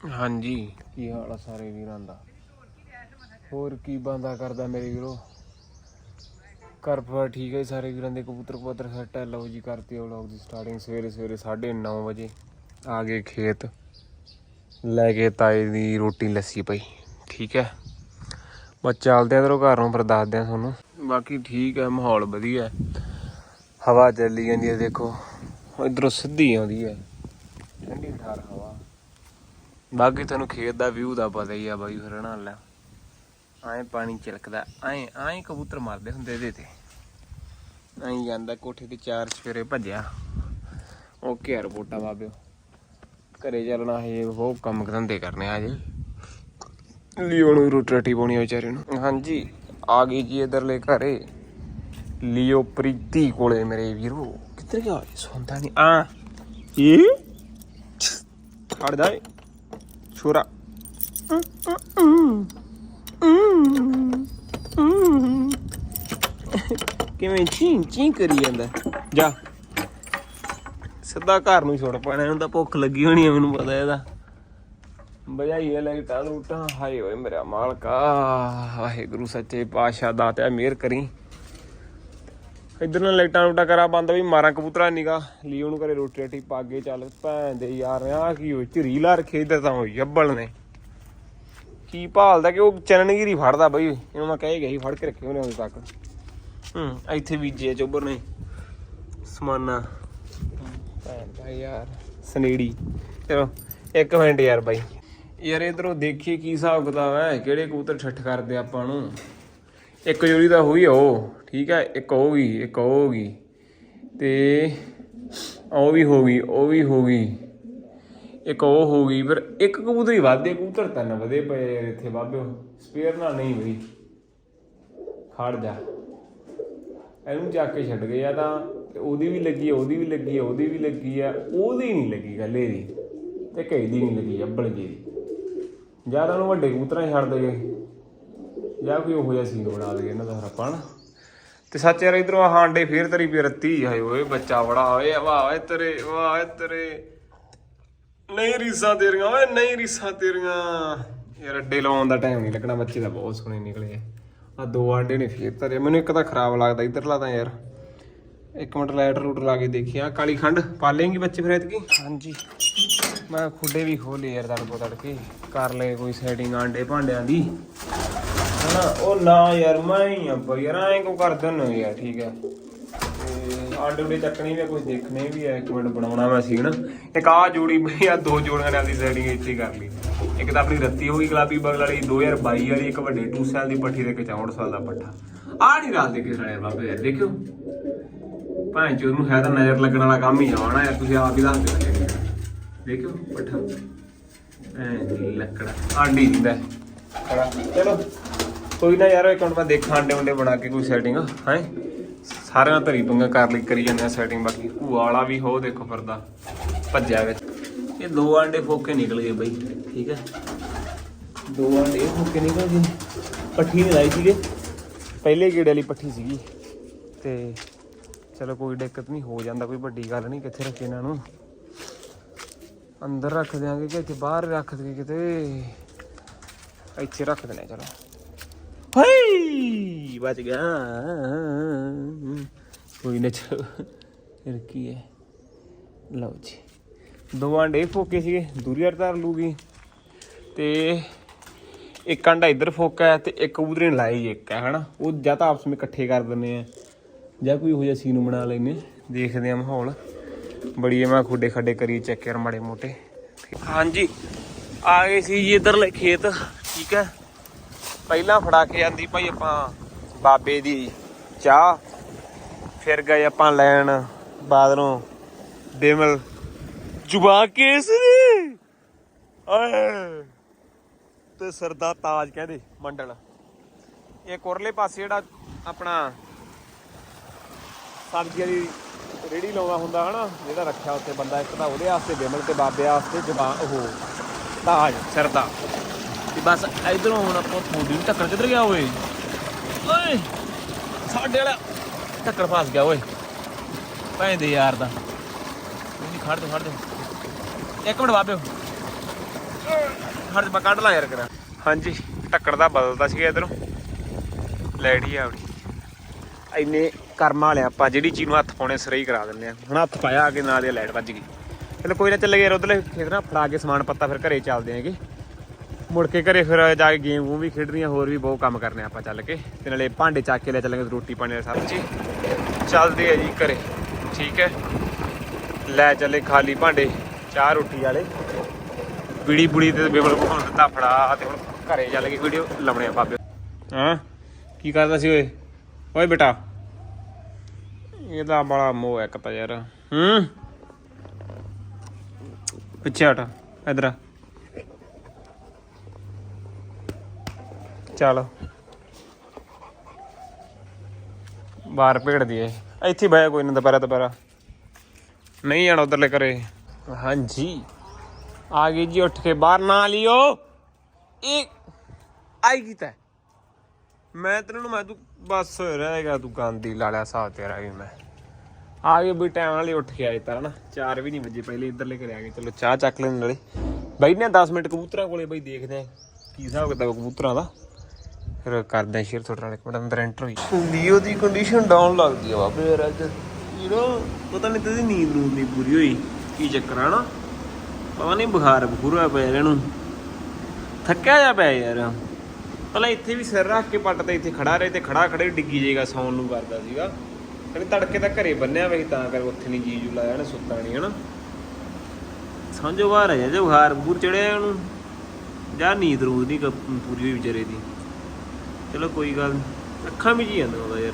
ਹਾਂਜੀ, ਕੀ ਹਾਲ ਆ ਸਾਰੇ ਵੀਰਾਂ ਦਾ? ਹੋਰ ਕੀ ਬੰਦਾ ਕਰਦਾ ਮੇਰੇ ਵੀਰੋ? ਘਰ ਪਰ ਠੀਕ ਹੈ ਸਾਰੇ ਵੀਰਾਂ ਦੇ? ਕਬੂਤਰ ਕਬੂਤਰ ਸੈੱਟ ਹੈ ਲਓ ਜੀ, ਕਰਤੀ ਵਲੌਗ ਦੀ ਸਟਾਰਟਿੰਗ ਸਵੇਰੇ ਸਵੇਰੇ 9:30 ਵਜੇ। ਆ ਗਏ ਖੇਤ। ਲੈ ਕੇ ਤਾਏ ਦੀ ਰੋਟੀ ਲੱਸੀ ਪਈ। ਠੀਕ ਹੈ ਬਸ ਚੱਲਦੇ ਆ ਘਰ ਨੂੰ ਫਿਰ ਦੱਸਦੇ ਆ ਤੁਹਾਨੂੰ। ਬਾਕੀ ਠੀਕ ਹੈ ਮਾਹੌਲ ਵਧੀਆ। ਹਵਾ ਚੱਲੀ ਜਾਂਦੀ ਹੈ ਦੇਖੋ। ਇਧਰੋਂ ਸਿੱਧੀ ਆਉਂਦੀ ਹੈ ਠੰਡੀ ਠਾਰ ਹਵਾ। ਬਾਕੀ ਤੁਹਾਨੂੰ ਖੇਤ ਦਾ ਵਿਊ ਦਾ ਪਤਾ ਹੀ ਆ ਬਾਈ, ਫਿਰ ਨਾ ਲੈ। ਐਂ ਪਾਣੀ ਚਿਲਕਦਾ ਐਂ ਐਂ ਕਬੂਤਰ ਮਾਰਦੇ ਹੁੰਦੇ ਇਹਦੇ ਤੇ। ਐਂ ਜਾਂਦਾ ਕੋਠੇ ਤੇ ਚਾਰ ਸਵੇਰੇ ਭੱਜਿਆ। ਓਕੇ ਆ ਰਿਪੋਰਟਾਂ ਬਾਬਿਓ ਘਰੇ ਚੱਲਣਾ ਹੈ ਉਹ ਕੰਮ ਧੰਦੇ ਕਰਨੇ ਆ ਜੀ ਲਿਓ ਨੂੰ ਰੋਟੀ ਰਾਟੀ ਪਾਉਣੀ ਆ ਵਿਚਾਰੇ ਨੂੰ। ਹਾਂਜੀ, ਆ ਗਈ ਜੀ ਇਧਰਲੇ ਘਰੇ। ਲਿਓ ਪ੍ਰੀਤੀ ਕੋਲੇ ਮੇਰੇ ਵੀਰੋ। ਕਿੱਧਰ ਗਿਆ? ਸੌਂਦਾ ਨਹੀਂ। ਆ। ਇਹ ਛੱਡ ਦਾ। ਛੋਰਾ। ਕਿਵੇਂ ਚੀਂ ਚੀਂ ਕਰੀ ਜਾਂਦਾ? ਜਾ। ਸਿੱਧਾ ਘਰ ਨੂੰ ਛੋੜ ਪੈਣਾ, ਇਹਨੂੰ ਤਾਂ ਭੁੱਖ ਲੱਗੀ ਹੋਣੀ ਹੈ ਮੈਨੂੰ ਪਤਾ ਇਹਦਾ। ਬਜਾਈ ਹੈ ਲਾਈਟਾਂ ਲੂਟਾਂ ਹਾਏ ਓਏ ਮੇਰਾ ਮਾਲਕਾ, ਵਾਹਿਗੁਰੂ, ਸੱਚੇ ਪਾਤਸ਼ਾਹ ਦਾਤਿਆ, ਮਿਹਰ ਕਰੀ। ਇਧਰ ਨਾਲ ਲਾਈਟਾਂ ਲੂਟਾਂ ਕਰਾ, ਬੰਦ ਵੀ ਮਾਰਾਂ ਕਬੂਤਰਾ ਨਿਗਾ ਲਈ ਉਹਨੂੰ ਘਰੇ ਰੋਟੀ ਰਾਟੀ ਪਾ ਕੇ ਚੱਲ ਭੈਣ ਦੇ ਯਾਰ ਆ ਕੀ ਹੋ ਝਰੀ ਲਾ ਰੱਖੇ ਇਧਰ ਤਾਂ ਹੋਈ ਅੱਬਲ ਨੇ। ਕੀ ਭਾਲਦਾ ਕਿ ਉਹ ਚਨਨਗੀਰੀ ਫੜਦਾ ਬਈ, ਇਹਨੂੰ ਮੈਂ ਕਹਿ ਗਿਆ ਸੀ, ਫੜ ਕੇ ਰੱਖੇ ਉਹਨੇ ਉਦੋਂ ਤੱਕ। ਹੂੰ, ਇੱਥੇ ਬੀਜੇ ਚੋਬਰ ਨੇ ਸਮਾਨਾ। ਭੈਣ ਦਾ ਯਾਰ, ਸਨੇੜੀ। ਚਲੋ, ਇੱਕ ਮਿੰਟ ਯਾਰ ਬਾਈ। ਯਾਰ ਇਧਰੋਂ ਦੇਖੀਏ ਕੀ ਹਿਸਾਬ ਕਿਤਾਬ ਹੈ, ਕਿਹੜੇ ਕਬੂਤਰ ਠੱਠ ਕਰਦੇ ਆਪਾਂ ਨੂੰ। ਇੱਕ ਜੋੜੀ ਦਾ ਹੋਈ ਉਹ, ਠੀਕ ਹੈ ਇੱਕ ਉਹ ਗਈ, ਇੱਕ ਉਹ ਹੋ ਗਈ। ਤੇ ਉਹ ਵੀ ਹੋ ਗਈ, ਉਹ ਵੀ ਹੋ ਗਈ, ਇੱਕ ਉਹ ਹੋ ਗਈ, ਫਿਰ ਇੱਕ ਕਬੂਤਰ ਹੀ ਵਾਧੇ, ਕਬੂਤਰ ਤਿੰਨ ਵਧੇ ਪਏ ਯਾਰ ਇੱਥੇ ਬਾਬਿਓ, ਸਪੇਅਰ ਨਾਲ ਨਹੀਂ ਬਈ ਖੜ ਜਾ। ਇਹਨੂੰ ਚੱਕ ਕੇ ਛੱਡ ਗਏ ਆ ਤਾਂ ਉਹਦੀ ਵੀ ਲੱਗੀ ਆ, ਉਹਦੀ ਵੀ ਲੱਗੀ ਆ, ਉਹਦੀ ਵੀ ਲੱਗੀ ਆ, ਉਹਦੀ ਨਹੀਂ ਲੱਗੀ ਗੱਲ ਇਹਦੀ, ਤੇ ਕਈ ਦੀ ਨਹੀਂ ਲੱਗੀ, ਅੱਬਲ ਜੀ ਦੀ। ਜ਼ਿਆਦਾ ਨੂੰ ਵੱਡੇ ਕਬੂਤਰਾਂ ਹੀ ਛੱਡ ਗਏ। ਜਾਂ ਕੋਈ ਉਹੋ ਜਿਹਾ ਸੀਨ ਬਣਾ ਦੇਗੇ ਇਹਨਾਂ ਦਾ ਹਰਪਣ। ਤੇ ਸੱਚ ਯਾਰ ਇਧਰੋਂ ਹਾਂਡੇ ਫੇਰ ਤਰੀ ਪੀ ਰੱਤੀ ਹਾਏ ਓਏ ਬੱਚਾ ਬੜਾ ਓਏ ਵਾਹ ਓਏ ਤੇਰੇ ਵਾਹ ਓਏ ਤੇਰੇ। ਨਹੀਂ ਰੀਸਾਂ ਤੇਰੀਆਂ ਓਏ ਨਹੀਂ ਰੀਸਾਂ ਤੇਰੀਆਂ। ਯਾਰ ਅੱਡੇ ਲਾਉਣ ਦਾ ਟਾਈਮ ਨਹੀਂ ਲੱਗਣਾ ਬੱਚੇ ਦਾ ਬਹੁਤ ਸੋਹਣੇ ਨਿਕਲੇ ਆ। ਦੋ ਆਂਡੇ ਨੇ ਫੇਰ ਤਰੇ ਮੈਨੂੰ ਇੱਕ ਤਾਂ ਖਰਾਬ ਲੱਗਦਾ ਇਧਰਲਾ ਤਾਂ ਯਾਰ। ਇੱਕ ਮਿੰਟ ਲਾਈਟ ਰੂਟ ਲਾ ਕੇ ਦੇਖਿਆ ਕਾਲੀ ਖੰਡ ਪਾਲੇਂਗੀ ਬੱਚੇ ਫਿਰ ਐਤਕੀ? ਹਾਂਜੀ। ਮੈਂ ਖੁੱਡੇ ਵੀ ਖੋਲੇ ਯਾਰ ਤੜਕੋ ਤੜਕੇ ਕਰ ਲਏ ਕੋਈ ਸੈਟਿੰਗ ਆਂਡੇ ਭਾਂਡਿਆਂ ਦੀ। ਹਨਾ ਉਹ ਨਾ ਯਾਰ, ਮੈਂ ਹੀ ਆ ਬਈ, ਯਾਰ ਐਂ ਕੋ ਕਰ ਦਿੰਨੇ ਯਾਰ, ਠੀਕ ਹੈ ਤੇ ਆਂਡੇ ਚੱਕਣੀ ਵੀ ਕੁਝ ਦੇਖਣੇ ਵੀ ਆ, ਇੱਕ ਮਿੰਟ ਬਣਾਉਣਾ ਮੈਂ ਸੀ ਨਾ ਇੱਕ ਆ ਜੋੜੀ ਬਈ ਆ ਦੋ ਜੋੜੀਆਂ ਨਾਲ ਦੀ ਸੈਟਿੰਗ ਇੱਥੇ ਕਰ ਲਈ। ਇੱਕ ਤਾਂ ਆਪਣੀ ਰੱਤੀ ਹੋ ਗਈ ਗੁਲਾਬੀ ਬਗਲ ਵਾਲੀ 2022 ਵਾਲੀ, ਇੱਕ ਵੱਡੇ 2 ਸਾਲ ਦੀ ਪੱਠੀ ਦੇ 64 ਸਾਲ ਦਾ ਪੱਠਾ। ਆ ਨਹੀਂ ਰਾਤ ਦੇ ਕਿਸੇ ਬਾਬੇ ਯਾਰ ਦੇਖਿਓ। ਭਾਂ ਚੋਦ ਨੂੰ ਹੈ ਤਾਂ ਨਜ਼ਰ ਲੱਗਣ ਵਾਲਾ ਕੰਮ ਹੀ ਆਉਣਾ ਯਾਰ, ਤੁਸੀਂ ਆਪ ਹੀ ਦੱਸ ਦਿਓ। ਦੇਖਿਓ ਪੱਠਾ। ਐ ਲੱਕੜਾ, ਆਂਡੀ ਦਿੰਦਾ। ਚਲੋ। ਕੋਈ ਨਾ ਯਾਰ, ਇੱਕ ਹੁਣ ਮੈਂ ਦੇਖਾਂ ਆਂਡੇ ਉਂਡੇ ਬਣਾ ਕੇ ਕੋਈ ਸੈਟਿੰਗ ਹੈ? ਸਾਰਿਆਂ ਧਰੀ ਪੰਗਾ ਕਰ ਲਈ, ਕਰੀ ਜਾਂਦੇ ਆ ਸੈਟਿੰਗ ਬਾਕੀ ਭੂਆ ਵਾਲਾ ਵੀ ਹੋ, ਦੇਖੋ ਫਿਰਦਾ, ਭੱਜਿਆ ਵਿੱਚ। ਇਹ ਦੋ ਆਂਡੇ ਫੋਕੇ ਨਿਕਲ ਗਏ ਬਈ, ਠੀਕ ਹੈ? ਦੋ ਆਂਡੇ ਫੋਕੇ ਨਿਕਲ ਗਏ। ਪੱਠੀ ਨਹੀਂ ਲਾਈ ਸੀਗੇ। ਪਹਿਲੇ ਗੇੜੇ ਵਾਲੀ ਪੱਠੀ ਸੀਗੀ। ਤੇ ਚਲੋ ਕੋਈ ਦਿੱਕਤ ਨਹੀਂ, ਹੋ ਜਾਂਦਾ, ਕੋਈ ਵੱਡੀ ਗੱਲ ਨਹੀਂ, ਕਿੱਥੇ ਰੱਖੇ ਇਹਨਾਂ ਨੂੰ? ਅੰਦਰ ਰੱਖ ਦਿਆਂਗੇ ਕਿ ਇੱਥੇ ਬਾਹਰ ਰੱਖ ਦਈਏ ਕਿਤੇ? ਇੱਥੇ ਰੱਖ ਦਿੰਦੇ ਚਲੋ। ਹਾਈ ਬਚ ਗਿਆ। ਕੋਈ ਨਾ ਚਲੋ, ਫਿਰ ਕੀ ਹੈ? ਲਓ ਜੀ। ਦੋ ਆਂਡੇ ਫੋਕੇ ਸੀਗੇ, ਦੂਰੀ ਹਰ ਧਰ ਲੂਗੀ ਤੇ ਇੱਕ ਆਂਡਾ ਇੱਧਰ ਫੋਕਾ ਹੈ ਤੇ ਇੱਕ ਕਬੂਤਰੇ ਨੇ ਲਾਈ ਇੱਕ ਹੈ, ਹਨਾ? ਉਹ ਜਾਂ ਤਾਂ ਆਪਸ ਵਿੱਚ ਇਕੱਠੇ ਕਰ ਦਿੰਦੇ ਆ। ਜਾਂ ਕੋਈ ਇਹੋ ਜਿਹਾ ਸੀਨ ਬਣਾ ਲੈਨੇ ਦੇਖਦੇ ਆ ਮਾਹੌਲ। ਬੜੀ ਮੈਂ ਖੁੱਡੇ ਖੱਡੇ ਕਰੀ ਚੈੱਕ ਕਰ ਮਾੜੇ ਮੋਟੇ। ਹਾਂਜੀ, ਆ ਗਏ ਸੀ ਜੀ ਇਧਰਲੇ ਖੇਤ, ਠੀਕ ਹੈ? ਪਹਿਲਾਂ ਫੜਾ ਕੇ ਜਾਂਦੀ ਭਾਈ ਆਪਾਂ ਬਾਬੇ ਦੀ ਚਾਹ। ਫਿਰ ਗਏ ਆਪਾਂ ਲੈਣ ਬਾਦਲੋਂ ਬਿਮਲ ਜੁਬਾ ਕੇਸ ਆਏ। ਤੇ ਸਰਦਾ ਤਾਜ ਕਹਿੰਦੇ ਮੰਡਲ। ਇਹ ਕੁਰਲੇ ਪਾਸੇ ਜਿਹੜਾ ਆਪਣਾ ਸਬਜ਼ੀ ਦੀ ਰੇੜੀ ਲਾਉਂਦਾ ਹੁੰਦਾ ਹਨਾ, ਜਿਹੜਾ ਰੱਖਿਆ ਉੱਤੇ ਬੰਦਾ ਇੱਕ ਤਾਂ ਉਹਦੇ ਵਾਸਤੇ, ਬਿਮਲ ਤੇ ਬਾਬੇ ਵਾਸਤੇ ਜਵਾ ਉਹ, ਤਾਜ ਸਿਰ ਦਾ ਤੇ ਬਸ ਇਧਰੋਂ ਹੁਣ ਆਪਾਂ ਥੋੜੀ ਨੂੰ ਟੱਕਰ ਕਿੱਧਰ ਗਿਆ ਓਏ? ਓਏ, ਸਾਡੇ ਵਾਲਾ ਟੱਕਰ ਫਸ ਗਿਆ ਓਏ। ਭੈਣ ਯਾਰ ਦਾ। ਨਹੀਂ ਖੜ ਦੇ ਖੜ ਦੇ ਇੱਕ ਮਿੰਟ ਬਾਬਿਓ ਹਰ ਜਮਾ ਕੱਢ ਲਾ ਯਾਰ ਕਰਾ। ਹਾਂਜੀ, ਟੱਕਰ ਦਾ ਬਦਲਦਾ ਸੀਗਾ ਇਧਰੋਂ। ਲੈਟ ਹੀ ਆਉਣੀ ਇੰਨੇ ਕਰਮ ਵਾਲੇ ਆਪਾਂ, ਜਿਹੜੀ ਚੀਜ਼ ਨੂੰ ਹੱਥ ਪਾਉਣੇ ਸਿਰੇ ਹੀ ਕਰਾ ਦਿੰਦੇ ਆ। ਹੁਣ ਹੱਥ ਪਾਇਆ ਆ ਕੇ ਨਾਲ ਦੀ ਲਾਈਟ ਵੱਜ ਗਈ। ਚਲੋ ਕੋਈ ਨਾ, ਚੱਲੇ ਯਾਰ, ਉਧਰਲੇ ਖੇਤ ਨਾ ਫੜਾ ਕੇ ਸਮਾਨ ਪੱਤਾ ਫਿਰ ਘਰੇ ਚੱਲਦੇ ਆਂਗੇ ਮੁੜ ਕੇ ਘਰੇ ਫਿਰ ਜਾ ਕੇ ਗੇਮ ਗੂਮ ਵੀ ਖੇਡਣੀਆਂ ਹੋਰ ਵੀ ਬਹੁਤ ਕੰਮ ਕਰਨੇ ਆਪਾਂ ਚੱਲ ਕੇ। ਤੇ ਨਾਲੇ ਭਾਂਡੇ ਚੱਕ ਕੇ ਲੈ ਚੱਲਾਂਗੇ ਰੋਟੀ ਪਾਣੀ ਦਾ ਸਭ ਚੀ ਚੱਲਦੇ ਆ ਜੀ ਘਰੇ, ਠੀਕ ਹੈ? ਲੈ ਚੱਲੇ ਖਾਲੀ ਭਾਂਡੇ, ਚਾਹ ਰੋਟੀ ਵਾਲੇ। ਬੀੜੀ ਬੁੜੀ ਤੇ ਬੇਬਲ ਕੋ ਹੁਣ ਦਿੱਤਾ ਫੜਾ ਤੇ ਹੁਣ ਘਰੇ ਚੱਲ ਕੇ ਵੀਡੀਓ ਲਾਉਣੇ ਆ ਬਾਬੇ। ਹਾਂ? ਕੀ ਕਰਦਾ ਸੀ ਓਏ? ਓਏ ਬੇਟਾ। ਇਹਦਾ ਬੜਾ ਮੋਹ ਹੈ ਇੱਕ ਯਾਰ। ਹੂੰ? ਪਿੱਛੇ ਹਟ, ਇਧਰ ਆ। ਚੱਲ। ਬਾਹਰ ਭੇੜ ਦੀਏ। ਇੱਥੇ ਬਹਿ ਕੋਈ ਨਾ, ਦੁਪਹਿਰਾ ਦੁਪਹਿਰਾ। ਨਹੀਂ ਜਾਣਾ ਉਧਰਲੇ ਘਰੇ। ਹਾਂਜੀ। ਆ ਗਈ ਜੀ, ਉੱਠ ਕੇ ਬਾਹਰ, ਨਾ ਲਿਓ। ਇਹ ਆਈ ਕੀਤਾ ਮੈਂ ਤੈਨੂੰ ਮੈਂ ਤੂੰ ਬਸ ਰਹੇਗਾ, ਤੂੰ ਗਾਂਦੀ ਲਾਲਿਆ ਸਾਹ ਤੇਰਾ ਵੀ ਮੈਂ। ਆ ਗਏ ਵੀ ਟਾਈਮ ਨਾਲ ਹੀ ਉੱਠ ਕੇ ਆਏ ਤਾਂ ਨਾ। 4 ਵੀ ਨਹੀਂ ਵਜੇ ਪਹਿਲੇ, ਇੱਧਰਲੇ ਘਰੇ ਆ ਗਏ। ਚਲੋ, ਚਾਹ ਚੱਕ ਲੈਣ ਨਾਲੇ। ਬਈ ਬੈਠਨੇ 10 ਮਿੰਟ ਕਬੂਤਰਾਂ ਕੋਲੇ ਬਈ ਦੇਖਦੇ ਆ। ਕੀ ਹਿਸਾਬ ਕਿਤਾਬ ਕਬੂਤਰਾਂ ਦਾ? ਫਿਰ ਕਰਦੇ ਆ ਸ਼ੇਅਰ ਤੁਹਾਡੇ ਨਾਲ ਇੱਕ ਮਿੰਟ, ਅੰਦਰ ਐਂਟਰ ਹੋਈ। ਵੀਡੀਓ ਦੀ ਕੰਡੀਸ਼ਨ ਡਾਊਨ ਲੱਗਦੀ ਆ ਬਾਬੇ ਯਾਰ ਅੱਜ। ਯੂ ਪਤਾ ਨਹੀਂ ਤੇਰੀ ਨੀਂਦ ਨੂੰ ਨਹੀਂ ਪੂਰੀ ਹੋਈ। ਕੀ ਚੱਕਰ ਆ ਨਾ? ਪਤਾ ਨਹੀਂ ਬੁਖਾਰ ਬਖੂਰਾ ਪਿਆ ਇਹਨੂੰ। ਥੱਕਿਆ ਜਾ ਪਿਆ ਯਾਰ। ਪਹਿਲਾਂ ਇੱਥੇ ਵੀ ਸਿਰ ਰੱਖ ਕੇ ਪੱਟ ਤੇ ਇੱਥੇ ਖੜਾ ਰਹੇ ਤੇ ਖੜਾ ਖੜੇ ਡਿੱਗੀ ਜਾਏਗਾ, ਸੌਣ ਨੂੰ ਕਰਦਾ ਸੀਗਾ। ਕਹਿੰਦੇ ਤੜਕੇ ਤਾਂ ਘਰੇ ਬੰਨਿਆ ਵੇ ਤਾਂ ਕਰ ਉੱਥੇ ਨਹੀਂ ਜੀ ਜੂ ਲਾਇਆ ਨਾ ਸੁੱਤਾ ਨਹੀਂ, ਹਨਾ? ਸਮਝੋ ਬਾਹਰ ਹੈ ਜੇ ਬੁਖਾਰ ਬੂਰ ਚੜਿਆ ਉਹਨੂੰ। ਜਾਂ ਨੀਂਦ ਰੂਦ ਨਹੀਂ ਪੂਰੀ ਹੋਈ ਵਿਚਾਰੇ ਦੀ। ਚਲੋ ਕੋਈ ਗੱਲ ਨੀ। ਅੱਖਾਂ ਵੀ ਜੀ ਜਾਂਦਾ ਉਹਦਾ ਯਾਰ।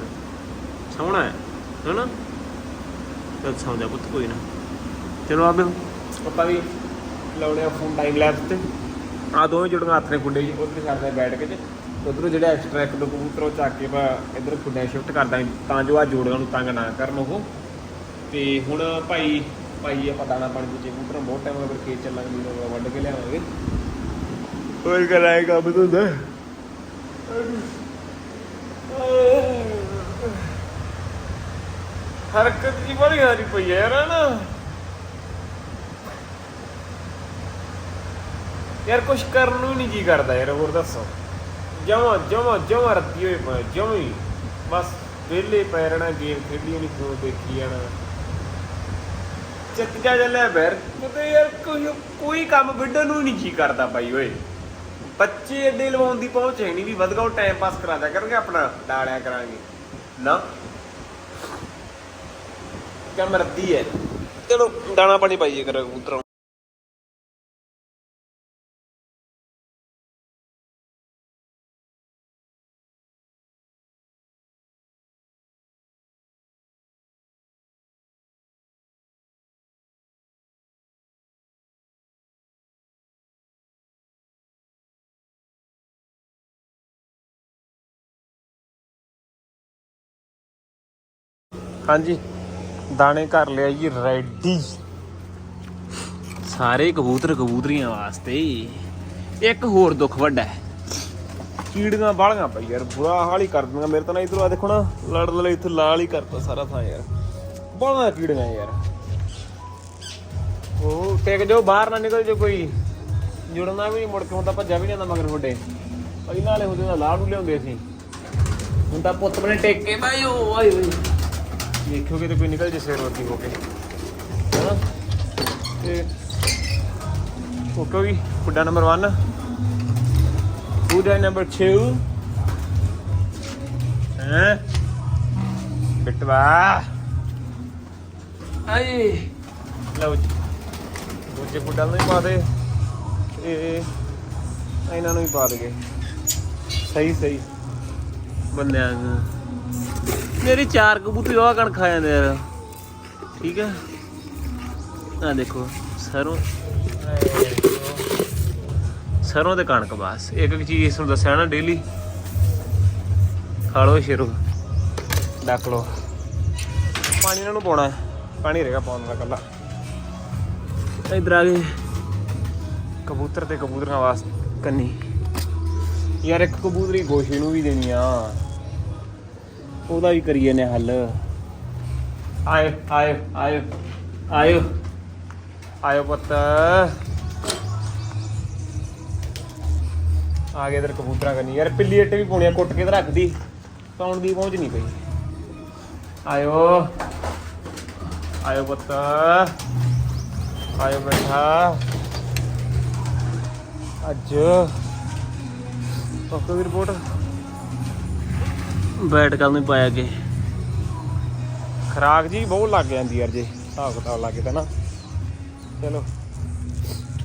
ਸੋਹਣਾ ਹੈ ਹਨਾ? ਚੱਲ ਸੌਂ ਜਾ ਪੁੱਤ ਕੋਈ ਨਾ। ਚਲੋ ਆਬੇ ਆਪਾਂ ਵੀ ਲਾਉਣੇ ਆ ਫੋਨ ਟਾਈਮ ਲੈਪਸ ਤੇ। ਆ ਦੋਵੇਂ ਜੁੜੀਆਂ ਹੱਥ ਨੇ ਖੁੱਡੇ ਜੀ। ਉਧਰ ਛੱਡਦੇ ਬੈਠ ਕੇ ਤੇ ਉਧਰੋਂ ਜਿਹੜਾ ਐਕਸਟਰਾ ਇੱਕ ਦੋ ਕਬੂਤਰ ਉਹ ਚੱਕ ਕੇ ਆਪਾਂ ਇਧਰ ਖੁੱਡੇ ਸ਼ਿਫਟ ਕਰ ਦਾਂਗੇ। ਤਾਂ ਜੋ ਆ ਜੋੜਾਂ ਨੂੰ ਤੰਗ ਨਾ ਕਰਨ ਉਹ। ਤੇ ਹੁਣ ਭਾਈ ਭਾਈ ਆਪਾਂ ਦਾਣਾ ਪਾਣੀ ਦੂਜੇ ਕਬੂਤਰਾਂ ਬਹੁਤ ਟਾਈਮ ਹੋ ਗਿਆ ਖੇਤ ਚੱਲਾਂਗੇ ਜਦੋਂ ਵੱਢ ਕੇ ਲਿਆਵਾਂਗੇ। ਹੋਰ ਕਰਾਏ ਕੰਮ ਤੁੰਦਾ ਹਰਕਤ ਜੀ ਬੜੀ ਹਾਰੀ ਪਈ ਹੈ ਯਾਰ ਨਾ? ਯਾਰ ਕੁਛ ਕਰਨ ਨੂੰ ਨਹੀਂ ਜੀ ਕਰਦਾ ਯਾਰ, ਹੋਰ ਦੱਸੋ। ਜਮਾ ਜਮਾ ਜਮਾ ਰੱਦੀ ਹੋਏ ਪਏ ਜਮੀ ਬਸ ਵਿਹਲੇ ਪੈ ਰਹਿਣਾ ਗੇਮ ਖੇਡੀ ਨਹੀਂ ਫੋਨ ਦੇਖੀ ਜਾਣਾ। ਚੱਤਿਆ ਜਲੇ ਬੈਰ ਕਿਤੇ ਯਾਰ ਕੋਈ ਕੋਈ ਕੰਮ ਵਿੱਢਣ ਨੂੰ ਨਹੀਂ ਜੀ ਕਰਦਾ ਬਾਈ, ਓਏ। ਬੱਚੇ ਅੱਡੇ ਲਵਾਉਣ ਦੀ ਪਹੁੰਚ ਹੈ ਨਹੀਂ ਵੀ ਵਧਗਾਉ ਟਾਈਮ ਪਾਸ ਕਰਾ ਦਿਆ ਕਰਨਗੇ, ਆਪਣਾ ਡਾਲਿਆ ਕਰਾਂਗੇ। ਨਾ। ਕੰਮ ਰੱਦੀ ਹੈ। ਚਲੋ ਦਾਣਾ ਪਾਣੀ ਪਾਈਏ ਕਰ ਕਬੂਤਰਾਂ ਹਾਂਜੀ। ਦਾਣੇ ਘਰ ਲਿਆ ਜੀ ਰੈਡੀ ਸਾਰੇ ਕਬੂਤਰ ਕਬੂਤਰੀਆਂ ਵਾਸਤੇ। ਇੱਕ ਹੋਰ ਦੁੱਖ ਵੱਡਾ ਹੈ। ਕੀੜੀਆਂ ਬਾਲੀਆਂ ਪਈ ਯਾਰ, ਬੁਰਾ ਹਾਲ ਹੀ ਕਰ ਦਿੰਦੀਆਂ। ਮੇਰੇ ਤਾਂ ਨਾ ਇਧਰੋਂ ਆ ਦੇਖੋ ਨਾ, ਲੜ ਲੜ ਇੱਥੇ ਲਾਲ ਹੀ ਕਰਤਾ ਸਾਰਾ ਥਾਂ ਯਾਰ। ਬਾਲੀਆਂ ਕੀੜੀਆਂ ਯਾਰ। ਉਹ ਟਿਕ ਜੋ ਬਾਹਰ ਨਾ ਨਿਕਲ ਜੋ ਕੋਈ। ਜੁੜਨਾ ਵੀ ਨਹੀਂ, ਮੁੜ ਕੇ ਹੁਣ ਤਾਂ ਭੱਜਾ ਵੀ ਨਹੀਂ ਆਉਂਦਾ ਮਗਰ ਤੁਹਾਡੇ ਪਹਿਲਾਂ ਵਾਲੇ ਹੁੰਦੇ ਤਾਂ ਲਾਹ ਨੂੰ ਲਿਆਉਂਦੇ ਸੀ। ਹੁਣ ਤਾਂ ਪੁੱਤ ਬਣੇ ਟੇਕ ਕੇ ਬਾਈ ਓ ਆਈ ਹੋਈ ਦੇਖਿਓਗੇ ਤੇ ਕੋਈ ਨਿਕਲ ਜੇ ਸੇਰ ਵਰਗੀ ਹੋ ਕੇ। ਹਾਂ ਤੇ ਓਕੇ ਵੀ ਨੰਬਰ 1 ਫੁੱਡਾ ਨੰਬਰ 2 ਹੈ? ਬਿਟਵਾ ਆਏ ਲਓ ਜੀ। ਦੂਜੇ ਫੁੱਡਾ ਨੂੰ ਹੀ ਪਾ ਦੇ। ਇਹ ਇਹਨਾਂ ਨੂੰ ਹੀ ਪਾ ਦੇਗੇ ਸਹੀ ਸਹੀ। ਬੰਦਿਆਂ ਨੂੰ। ਮੇਰੀ ਚਾਰ ਕਬੂਤਰ ਉਹ ਕਣ ਖਾ ਜਾਂਦੇ ਯਾਰ। ਠੀਕ ਹੈ? ਆ ਦੇਖੋ, ਸਰੋਂ ਸਰੋਂ ਦੇ ਕਣਕ ਬਸ। ਇੱਕ ਇੱਕ ਚੀਜ਼ ਇਸ ਨੂੰ ਦੱਸਿਆ ਨਾ ਡੇਲੀ ਖਾ ਲਓ ਸ਼ੇਰੋ। ਡੱਕ ਲਓ। ਪਾਣੀ ਇਹਨਾਂ ਨੂੰ ਪਾਉਣਾ ਪਾਣੀ ਰਹੇਗਾ ਪਾਉਣ ਦਾ ਕੱਲਾ ਇਧਰ ਆ ਗਏ। ਕਬੂਤਰ ਤੇ ਕਬੂਤਰਾਂ ਵਾਸਤੇ ਕੰਨੀ। ਯਾਰ ਇੱਕ ਕਬੂਤਰੀ ਗੋਸ਼ੇ ਨੂੰ ਵੀ ਦੇਣੀ ਆ। ਉਹਦਾ ਵੀ ਕਰੀਏ ਨੇ ਹੱਲ। ਆਇਓ ਆਇਓ ਆਇਓ ਆਇਓ। ਆਇਓ ਪੁੱਤ। ਆ ਗਏ ਇਧਰ ਕਬੂਤਰਾਂ ਕਰਨੀ ਯਾਰ ਪਿੱਲੀ ਇੱਟ ਵੀ ਪਾਉਣੀ ਆ, ਕੁੱਟ ਕੇ ਤੇ ਰੱਖਦੀ। ਪਾਉਣ ਦੀ ਪਹੁੰਚ ਨਹੀਂ ਪਈ। ਆਇਓ। ਆਇਓ ਪੁੱਤ। ਆਇਓ ਬੈਠਾ। ਅੱਜ। ਡਾਕਟਰ ਦੀ ਰਿਪੋਰਟ। ਬੈਠ ਕੱਲ ਨੂੰ ਪਾਇਆ ਕੇ ਖਰਾਕ ਜੀ ਬਹੁਤ ਲੱਗ ਜਾਂਦੀ ਯਾਰ ਜੇ ਹਿਸਾਬ ਕਿਤਾਬ ਲੱਗੇ ਤਾਂ ਨਾ। ਚਲੋ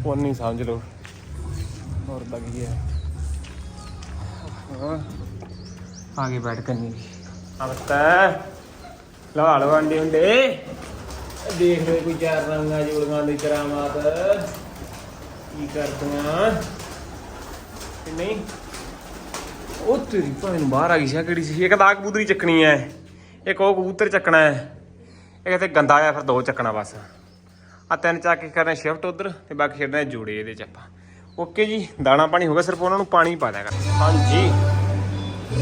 ਉਹ ਨਹੀਂ ਸਮਝ ਲਓ। ਹੋਰ ਤਾਂ ਕੀ ਹੈ। ਹਾਂ ਆਗੇ ਬੈਠ ਕਰਨੀ ਅਮਤਾ ਲਵਾ ਲਵਾ ਅੰਡੇ ਹੁੰਦੇ। ਦੇਖ ਰਹੇ ਕੋਈ ਚਾਰ ਰੰਗਾਂ ਜੋੜੀਆਂ ਦੀ ਕਰਾਮਾਤ। ਕੀ ਕਰਦੀਆਂ। ਨਹੀਂ? ਉਹ ਤੇਰੀ ਨੂੰ ਬਾਹਰ ਆ ਗਈ ਸੀ ਆਹ ਕਿਹੜੀ ਸੀ? ਇੱਕ ਤਾਂ ਆਹ ਕਬੂਤਰੀ ਚੱਕਣੀ ਐ ਇੱਕ ਉਹ ਕਬੂਤਰ ਚੱਕਣਾ ਹੈ ਇੱਕ ਤੇ ਗੰਦਾ ਆ ਫਿਰ ਦੋ ਚੱਕਣਾ ਬਸ। ਆ ਤਿੰਨ ਚੱਕ ਕੇ ਕਰਨਾ ਸ਼ਿਫਟ ਉਧਰ ਤੇ ਬਾਕੀ ਛੱਡਣਾ ਜੋੜੇ ਇਹਦੇ ਚ ਆਪਾਂ। ਓਕੇ ਜੀ ਦਾਣਾ ਪਾਣੀ ਹੋ ਗਿਆ ਸਿਰਫ ਉਹਨਾਂ ਨੂੰ ਪਾਣੀ ਪਾ ਦਿਆ ਕਰ। ਹਾਂਜੀ।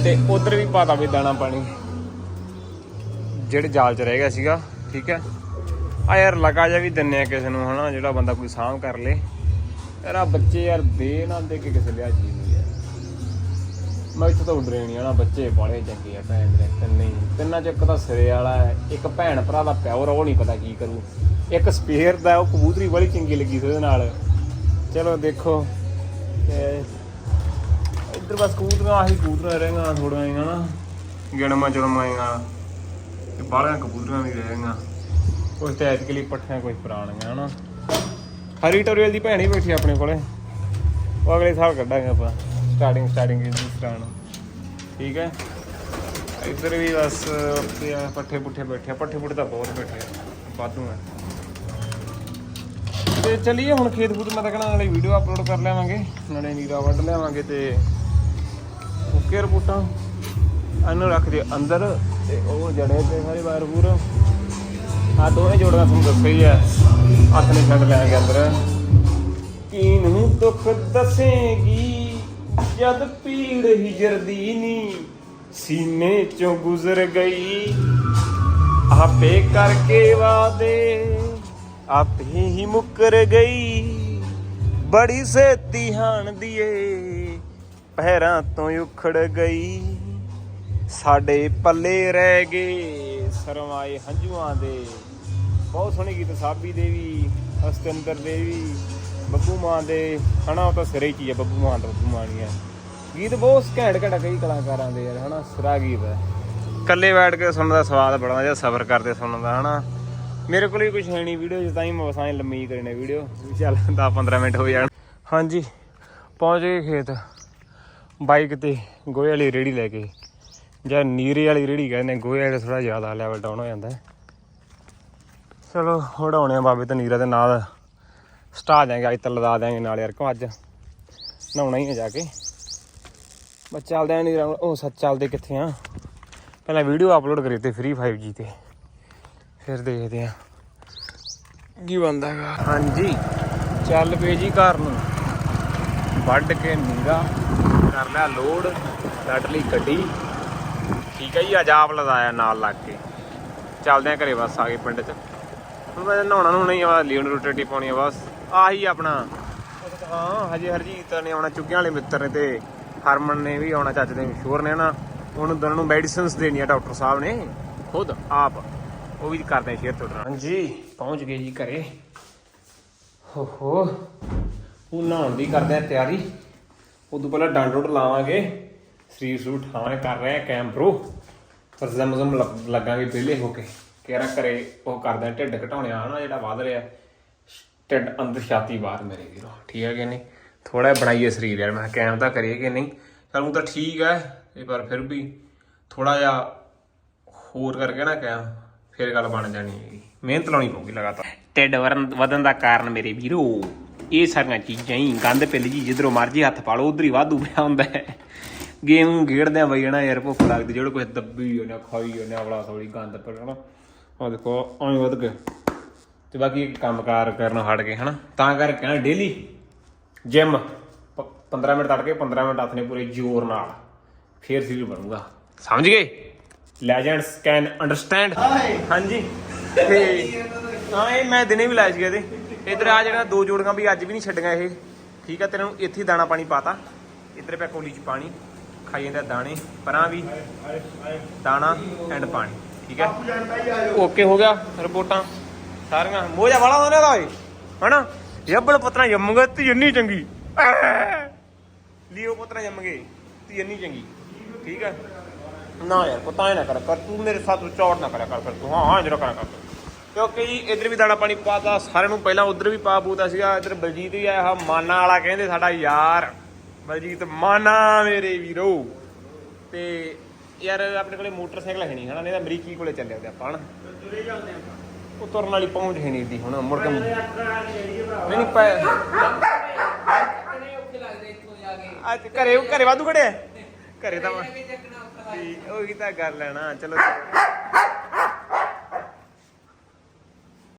ਤੇ ਉਧਰ ਵੀ ਪਾਤਾ ਵੀ ਦਾਣਾ ਪਾਣੀ। ਜਿਹੜੇ ਜਾਲ ਚ ਰਹਿ ਗਿਆ ਸੀਗਾ ਠੀਕ ਹੈ ਆ ਯਾਰ ਲਗਾ ਜਾ ਵੀ ਦਿੰਨੇ ਆ ਕਿਸੇ ਨੂੰ ਹਨਾ ਜਿਹੜਾ ਬੰਦਾ ਕੋਈ ਸਾਂਭ ਕਰ ਲੇ। ਯਾਰ ਬੱਚੇ ਯਾਰ ਦੇ ਨਾ ਦੇ ਕੇ ਕਿਸੇ ਲਿਆ ਚੀਜ਼ ਯਾਰ ਮੈਂ ਇੱਥੇ ਤਾਂ ਉੱਡਰੇ ਨਹੀਂ ਹਨਾ ਬੱਚੇ ਬਾਲੇ ਚੰਗੇ ਆ, ਭੈਣ ਦੇ, ਤਿੰਨੇ ਹੀ। ਤਿੰਨਾਂ ਚ ਇੱਕ ਤਾਂ ਸਿਰੇ ਵਾਲਾ ਹੈ, ਇੱਕ ਭੈਣ ਭਰਾ ਦਾ ਪਿਓਰ ਉਹ ਨਹੀਂ ਪਤਾ ਕੀ ਕਰੂ। ਇੱਕ ਸਪੇਅਰ ਦਾ, ਉਹ ਕਬੂਤਰੀ ਬੜੀ ਚੰਗੀ ਲੱਗੀ ਸੀ ਉਹਦੇ ਨਾਲ। ਚਲੋ ਦੇਖੋ ਇੱਧਰ ਬਸ ਕਬੂਤਰਾਂ, ਆਹੀ ਕਬੂਤਰਾਂ ਰਹਿਣਗੀਆਂ ਥੋੜੀਆਂ ਹੀ ਹਨਾ ਗਿਣਮਾ ਚੁਣਮਾਈਆਂ ਤੇ ਬਾਹਲੀਆਂ ਕਬੂਤਰਾਂ ਵੀ ਰਹਿਣਗੀਆਂ ਕੁਝ ਤਾਂ ਐਤਕਲੀ ਪੱਠਿਆਂ ਕੋਈ ਪੁਰਾਣੀਆਂ, ਹਨਾ। ਹਰੀ ਟੋਰੀਅਲ ਦੀ ਭੈਣ ਹੀ ਬੈਠੀ ਆਪਣੇ ਕੋਲੇ। ਉਹ ਅਗਲੇ ਸਾਲ ਕੱਢਾਂਗੇ ਆਪਾਂ। ਸਟਾਰਟਿੰਗ ਸਟਾਰਟਿੰਗ ਇਸ ਸਟਾਰਟ ਠੀਕ ਹੈ ਇੱਧਰ ਵੀ ਬਸ ਉੱਤੇ ਆ ਪੱਠੇ ਪੁੱਠੇ ਬੈਠੇ ਆ ਪੱਠੇ ਪੁੱਠੇ ਤਾਂ ਬਹੁਤ ਬੈਠੇ ਆ ਵਾਧੂ ਆ ਤੇ ਚਲਿਏ ਹੁਣ ਖੇਤ ਖੂਤ ਮੈਂ ਤਾਂ ਕਹਣਾ ਨਾਲੇ ਵੀਡੀਓ ਅਪਲੋਡ ਕਰ ਲਿਆਵਾਂਗੇ ਨਾਲੇ ਨੀਰਾ ਵੱਢ ਲਿਆਵਾਂਗੇ ਤੇ ਓਕੇ ਰਿਪੋਰਟਾਂ ਇਹਨੂੰ ਰੱਖ ਦੇ ਅੰਦਰ ਤੇ ਉਹ ਜੜੇ ਤੇ ਸਾਰੇ ਵਾਰ ਪੂਰ ਆ ਦੋਵੇਂ ਜੋੜਾਂ ਤੁਹਾਨੂੰ ਦੱਸਿਆ ਹੀ ਆ ਹੱਥ ਨੇ ਛੱਡ ਲੈਣਗੇ ਅੰਦਰ ਕਿਨੂੰ ਦੁੱਖ ਦੱਸੇਗੀ ਜਦ ਪੀੜ ਹਿਜਰਦੀ ਨੀ, ਸੀਨੇ ਚੋਂ ਗੁਜ਼ਰ ਗਈ। ਆਪੇ ਕਰਕੇ ਵਾਦੇ ਆਪੇ ਹੀ ਮੁੱਕਰ ਗਈ। ਬੜੀ ਸੇਤੀ ਹਾਣ ਦੀਏ ਪਹਿਰਾਂ ਤੋਂ ਉਖੜ ਗਈ। ਸਾਡੇ ਪੱਲੇ ਰਹਿ ਗਏ ਸਰਮਾਏ ਹੰਝੂਆਂ ਦੇ। ਬਹੁਤ ਸੋਹਣੀ ਗੀਤ ਸਾਬੀ ਦੇਵੀ ਵੀ ਦੇਵੀ। ਬੱਬੂ ਮਾਨ ਦੇ, ਹਨਾ, ਉਹ ਤਾਂ ਸਿਰੇ ਹੀ ਚੀਜ਼ ਹੈ ਬੱਬੂ ਮਾਨ ਦਾ ਬੱਬੂ ਮਾਨ ਹੀ ਹੈ ਗੀਤ ਬਹੁਤ ਘੈਂਟ ਘੈਂਟ ਕਈ ਕਲਾਕਾਰਾਂ ਦੇ ਯਾਰ, ਹਨਾ ਸਿਰਾ ਗੀਤ ਹੈ ਇਕੱਲੇ ਬੈਠ ਕੇ ਸੁਣਨ ਦਾ ਸਵਾਦ ਬੜਾ ਜਿਹਾ, ਸਬਰ ਕਰਦੇ ਸੁਣਨ ਦਾ, ਹਨਾ। ਮੇਰੇ ਕੋਲ ਹੀ ਕੁਝ ਹੈ ਨਹੀਂ ਵੀਡੀਓ ਜਿਸ ਤਾਂ ਹੀ ਮੈਂ ਵਸਾਂ ਲੰਮੀ ਕਰਨੇ ਵੀਡੀਓ ਚੱਲ 10 15 ਮਿੰਟ ਹੋ ਜਾਣ। ਹਾਂਜੀ, ਪਹੁੰਚ ਗਏ ਖੇਤ। ਬਾਈਕ ਤੇ ਗੋਹੇ ਵਾਲੀ ਰੇੜੀ ਲੈ ਕੇ, ਜਾਂ ਨੀਰੇ ਵਾਲੀ ਰੇੜੀ ਕਹਿੰਦੇ, ਗੋਹੇ ਵਾਲੇ ਥੋੜਾ ਜ਼ਿਆਦਾ ਲੈਵਲ ਡਾਊਨ ਹੋ ਜਾਂਦਾ। ਚਲੋ ਵੜਾਉਣੇ ਆ ਬਾਬੇ ਤੇ ਨੀਰਾ ਦੇ ਨਾਲ। ਸਟਾ ਦਿਆਂਗੇ, ਅੱਜ ਤਾਂ ਲਦਾ ਦਿਆਂਗੇ ਨਾਲ ਯਾਰ, ਕਿਉਂ ਅੱਜ? ਨਹਾਉਣਾ ਹੀ ਹੈ ਜਾ ਕੇ। ਬਸ ਚੱਲਦੇ ਆ ਨੀਰਾ ਉਹ ਸੱਚ ਚੱਲਦੇ ਕਿੱਥੇ ਆ? ਪਹਿਲਾਂ ਵੀਡੀਓ ਅਪਲੋਡ ਕਰੀ ਤੇ ਫ੍ਰੀ 5G ਤੇ। ਫਿਰ ਦੇਖਦੇ ਆ ਕੀ ਬੰਦਾ ਹਾਂਜੀ, ਚੱਲ ਪਏ ਜੀ ਘਰ ਨੂੰ। ਵੱਢ ਕੇ ਨੀਰਾ, ਕਰ ਲਿਆ ਲੋਡ ਕੱਢ ਲਈ ਗੱਡੀ। ਠੀਕ ਹੈ ਜੀ, ਅੱਜ ਆਪ ਲਦਾਇਆ ਨਾਲ ਲੱਗ ਕੇ। ਚੱਲਦੇ ਆ ਘਰੇ ਬਸ ਆ ਗਏ ਪਿੰਡ 'ਚ। ਹੁਣ ਮੈਂ ਨਹਾਉਣਾ ਨੂੰ ਨਹੀਂ ਆ ਲੀਨ ਰੋਟੀ ਪਾਉਣੀ ਆ ਬਸ। ਆਹੀ ਆਪਣਾ। ਹਾਂ, ਹਜੇ ਹਰਜੀਤ ਨੇ ਆਉਣਾ, ਚੁੱਗੀਆਂ ਵਾਲੇ ਮਿੱਤਰ ਨੇ ਤੇ ਹਰਮਨ ਨੇ ਵੀ ਆਉਣਾ, ਚੱਜ ਦੇ ਮਸ਼ਹੂਰ ਨੇ ਨਾ ਉਹਨੂੰ ਦੋਨਾਂ ਨੂੰ ਮੈਡੀਸਿਨਸ ਦੇਣੀਆਂ ਡਾਕਟਰ ਸਾਹਿਬ ਨੇ। ਖੁਦ, ਆਪ। ਉਹ ਵੀ ਕਰਦੇ ਸ਼ੇਅਰ ਤੁਹਾਡੇ ਹਾਂਜੀ, ਪਹੁੰਚ ਗਏ ਜੀ ਘਰੇ। ਹੋ ਹੋ। ਹੁਣ ਨਹਾਉਣ ਦੀ ਕਰਦੇ ਆ ਤਿਆਰੀ। ਉਦੋਂ ਪਹਿਲਾਂ ਡੰਡ ਰੋਡ ਲਾਵਾਂਗੇ। ਸਰੀਰ ਸੂਟ ਠਾਣੇ ਕਰ ਰਹੇ ਆ ਕੈਂਪਰੋ ਪਰ ਜ਼ਮਜ਼ਮ ਲੱਗ- ਲੱਗਾਂਗੇ ਵਿਹਲੇ ਹੋ ਕੇ। ਕਿਹੜਾ ਘਰੇ ਉਹ ਕਰਦੇ, ਢਿੱਡ ਘਟਾਉਣੇ ਆ ਨਾ ਜਿਹੜਾ ਵੱਧ ਰਿਹਾ। ਢਿੱਡ ਅੰਦਰ ਛਾਤੀ ਬਾਹਰ ਮੇਰੇ ਵੀਰੋ। ਠੀਕ ਹੈ ਕਿ ਨਹੀਂ? ਥੋੜਾ ਬਣਾਈਏ ਸਰੀਰ ਯਾਰ, ਮੈਂ ਕਿਹਾ ਕੈਮ ਤਾਂ ਕਰੀਏ ਕਿ ਨਹੀਂ? ਚਲ ਉਹ ਤਾਂ ਠੀਕ ਹੈ, ਇਹ ਪਰ ਫਿਰ ਵੀ ਥੋੜਾ ਜਿਹਾ ਹੋਰ ਕਰਕੇ ਨਾ ਕੈਮ ਫਿਰ ਗੱਲ ਬਣ ਜਾਣੀ ਹੈਗੀ ਮਿਹਨਤ ਲਾਉਣੀ ਪਊਗੀ ਲਗਾਤਾਰ। ਢਿੱਡ ਵਰਨ- ਵਧਣ ਦਾ ਕਾਰਨ ਮੇਰੇ ਵੀਰੋ, ਇਹ ਸਾਰੀਆਂ ਚੀਜ਼ਾਂ ਹੀ, ਗੰਦ ਪਿੱਲ ਜੀ, ਜਿੱਧਰੋਂ ਮਰਜ਼ੀ ਹੱਥ ਪਾ ਲਓ, ਉਧਰ ਹੀ ਵਾਧੂ ਪਿਆ ਹੁੰਦਾ ਹੈ। ਗੇਮ ਖੇਡਦੇ ਆ ਬਈ ਹਨਾ ਯਾਰ, ਭੁੱਖ ਲੱਗਦੀ, ਜਿਹੜਾ ਕੁਝ ਦੱਬੀ ਹੋਣਾ ਖਾਈ ਹੋਣਾ ਅਵਲਾ ਥੋੜੀ ਗੰਦ ਪਿਆ ਹਨਾ? ਆ ਦੇਖੋ, ਐਂ ਵਧ ਗਿਆ ਤੇ ਬਾਕੀ ਕੰਮਕਾਰ ਕਰਨ ਹਟ ਗਏ ਹਨਾ? ਤਾਂ ਕਰਕੇ ਨਾ ਡੇਲੀ ਜਿਮ 15 ਮਿੰਟ ਤੜਕੇ 15 ਮਿੰਟ ਹੱਥ ਨੇ ਪੂਰੇ ਜ਼ੋਰ ਨਾਲ। ਫੇਰ ਸਰੀਰ ਬਣੂਗਾ। ਸਮਝ ਗਏ? ਲੈਜੈਂਡਸ ਕੈਨ ਅੰਡਰਸਟੈਂਡ ਹਾਂਜੀ। ਤੇ ਹਾਂ ਇਹ ਮੈਂ ਦਿਨੇ ਵੀ ਲਾਇਆ ਸੀਗਾ ਇਹਦੇ। ਇਧਰ ਆ ਜਿਹੜਾ ਦੋ ਜੋੜੀਆਂ ਵੀ ਅੱਜ ਵੀ ਨਹੀਂ ਛੱਡੀਆਂ ਇਹ। ਠੀਕ ਆ ਤੈਨੂੰ ਇੱਥੇ ਦਾਣਾ ਪਾਣੀ ਪਾਤਾ। ਇੱਧਰ ਪਿਆ ਕੋਲੀ ਚ ਪਾਣੀ। ਖਾਈ ਜਾਂਦਾ ਦਾਣੇ। ਪਰਾਂ ਵੀ ਦਾਣਾ ਐਂਡ ਪਾਣੀ। ਠੀਕ ਹੈ ਓਕੇ ਹੋ ਗਿਆ ਰਿਪੋਰਟਾਂ। ਸਾਰੀਆਂ ਮੋਜਾ ਵਾਲਾ ਉਹਨੇ ਦਾ ਓਏ ਹਨਾ? ਯੱਬਲ ਪਤਨਾ ਜੰਮੂਗਾ ਤੀ ਇੰਨੀ ਚੰਗੀ। ਲੀਓ ਪਤਨਾ ਜੰਮ ਤੀ ਇੰਨੀ ਚੰਗੀ। ਠੀਕ ਹੈ ਨਾ ਯਾਰ, ਪਤਾ ਨਾ ਕਰ ਕਰ, ਤੂੰ ਮੇਰੇ ਸਾਥ ਚੌੜ ਨਾ ਕਰਿਆ ਕਰ ਫਿਰ ਤੂੰ, ਹਾਂ ਹਾਂ ਜਰਾ ਕਰਿਆ ਕਰ ਕਿਉਂਕਿ ਇੱਧਰ ਵੀ ਦਾਣਾ ਪਾਣੀ ਪਾਤਾ ਸਾਰਿਆਂ ਨੂੰ ਪਹਿਲਾਂ ਉਧਰ ਵੀ ਪਾ ਪੂਤਾ ਸੀਗਾ, ਇੱਧਰ ਬਲਜੀਤ ਵੀ ਆਇਆ ਮਾਨਾ ਵਾਲਾ ਕਹਿੰਦੇ ਸਾਡਾ ਯਾਰ। ਬਲਜੀਤ, ਮਾਨਾ ਮੇਰੇ ਵੀਰੋ। ਤੇ ਯਾਰ, ਆਪਣੇ ਕੋਲੇ ਮੋਟਰਸਾਈਕਲ ਹੈ ਨਹੀਂ ਹਨਾ, ਨਹੀਂ ਤਾਂ ਅਮਰੀਕੀ ਕੋਲੇ ਚੱਲੇ ਹੁੰਦੇ ਆਪਾਂ, ਹਨਾ। ਉਹ ਤੁਰਨ ਵਾਲੀ ਪਹੁੰਚ ਹੀ ਨਹੀਂ ਦੀ ਹੁਣ, ਮੁੜ ਕੇ ਨਹੀਂ ਨਹੀਂ, ਪੈ ਅੱਜ ਘਰੇ ਘਰੇ ਵਾਧੂ ਖੜਿਆ? ਘਰੇ ਤਾਂ ਠੀਕ, ਉਹੀ ਤਾਂ ਗੱਲ ਹੈ ਨਾ, ਚਲੋ।